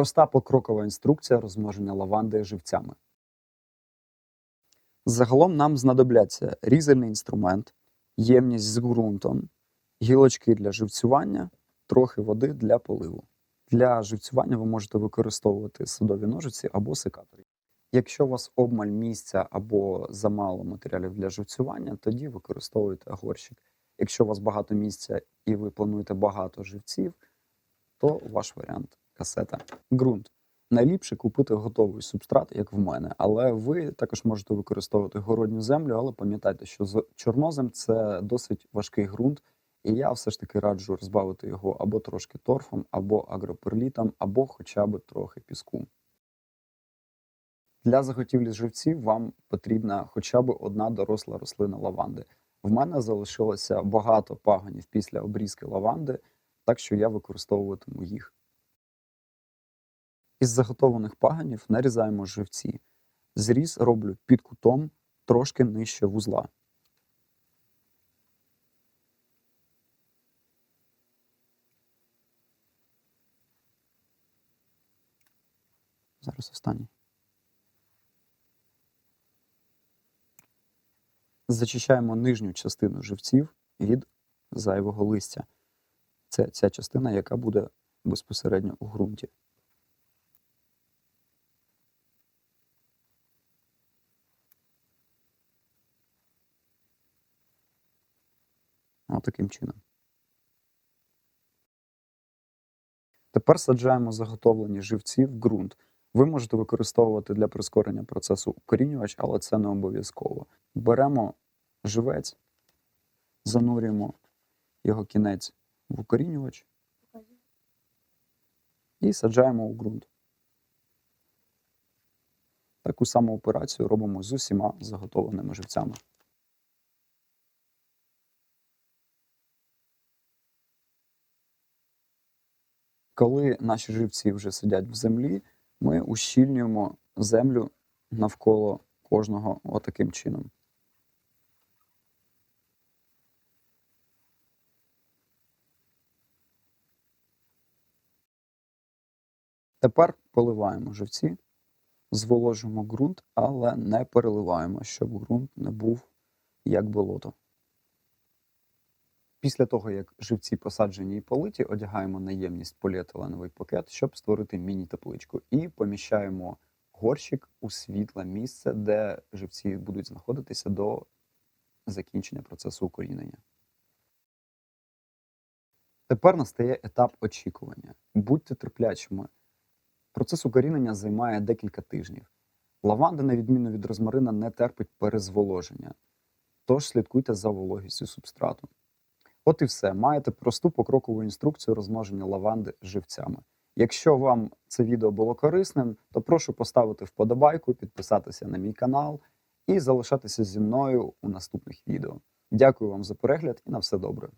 Проста покрокова інструкція розмноження лаванди живцями. Загалом нам знадобляться різальний інструмент, ємність з ґрунтом, гілочки для живцювання, трохи води для поливу. Для живцювання ви можете використовувати садові ножиці або секатори. Якщо у вас обмаль місця або замало матеріалів для живцювання, тоді використовуйте горщик. Якщо у вас багато місця і ви плануєте багато живців, то ваш варіант касета. Ґрунт. Найліпше купити готовий субстрат, як в мене, але ви також можете використовувати городню землю, але пам'ятайте, що з чорнозем це досить важкий ґрунт, і я все ж таки раджу розбавити його або трошки торфом, або агроперлітом, або хоча б трохи піску. Для заготівлі живців вам потрібна хоча б одна доросла рослина лаванди. В мене залишилося багато паганів після обрізки лаванди, так що я використовуватиму їх. Із заготованих паганів нарізаємо живці. Зріз роблю під кутом трошки нижче вузла. Зараз останній. Зачищаємо нижню частину живців від зайвого листя. Це ця частина, яка буде безпосередньо у ґрунті. Таким чином. Тепер саджаємо заготовлені живці в ґрунт. Ви можете використовувати для прискорення процесу укорінювач, але це не обов'язково. Беремо живець, занурюємо його кінець в укорінювач і саджаємо у ґрунт. Таку саму операцію робимо з усіма заготовленими живцями. Коли наші живці вже сидять в землі, ми ущільнюємо землю навколо кожного отаким чином. Тепер поливаємо живці, зволожуємо ґрунт, але не переливаємо, щоб ґрунт не був як болото. Після того, як живці посаджені і политі, одягаємо наємність поліетиленовий пакет, щоб створити міні-тепличку, і поміщаємо горщик у світле місце, де живці будуть знаходитися до закінчення процесу укорінення. Тепер настає етап очікування. Будьте терплячими. Процес укорінення займає декілька тижнів. Лаванда, на відміну від розмарина, не терпить перезволоження, тож слідкуйте за вологістю субстрату. От і все. Маєте просту покрокову інструкцію розмноження лаванди живцями. Якщо вам це відео було корисним, то прошу поставити вподобайку, підписатися на мій канал і залишатися зі мною у наступних відео. Дякую вам за перегляд і на все добре.